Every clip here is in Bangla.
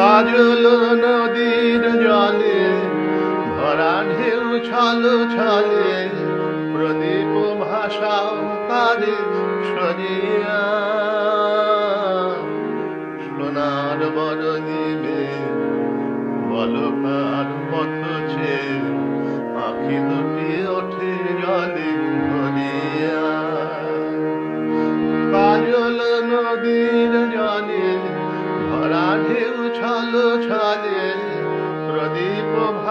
কাজল নদীর জলে, ভরা ঢেউ ছল ছলে, প্রদীপ ভাষাও কারে সরিয়া। সোনার বড় নিবে বলকার পথ আখি দুটি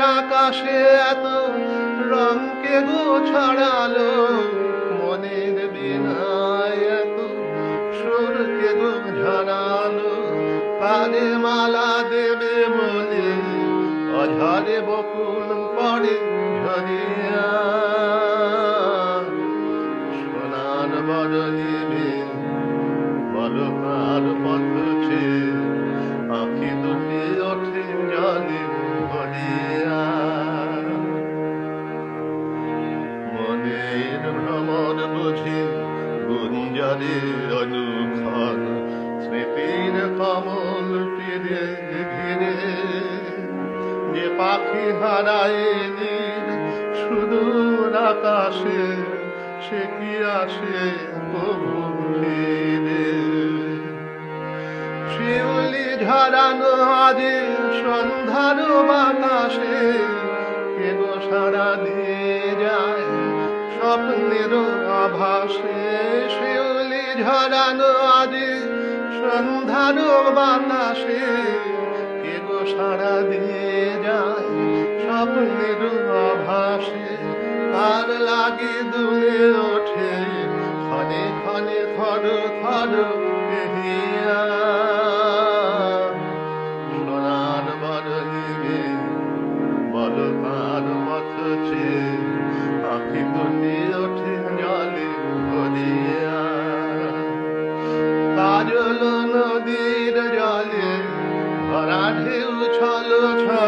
আকাশে এত রঙকে গো ছড়ালো? মনের বিনায় এত সুরকে গো ঝরালো? কানে মালা দেবে বলে অঝরে বকুল পড়ে ঝরিয়া। সোনার বড় নিবে বলকার পথ মনের ভ্রমর বুঝি গুঞ্জরের অনুক্ষণ স্মৃতির কমল তীরে ঘিরে যে পাখি হারায় নীল সুদূর আকাশে সে কি আসে শিউলি ঝরানো আজে সন্ধ্যার বাতাসে কে গো সারা দিয়ে যায়। স্বপ্নের আভাসে শিউলি ঝরানো আজে সন্ধ্যার বাতাসে কে গো সারা দিয়ে যায় স্বপ্নের আভাসে? আর লাগে দুলে ওঠে, ক্ষণে ক্ষণে থর থর দেহিয়া সোনার বড় নদীর জলে ভরা ঢেউ ছল ছলে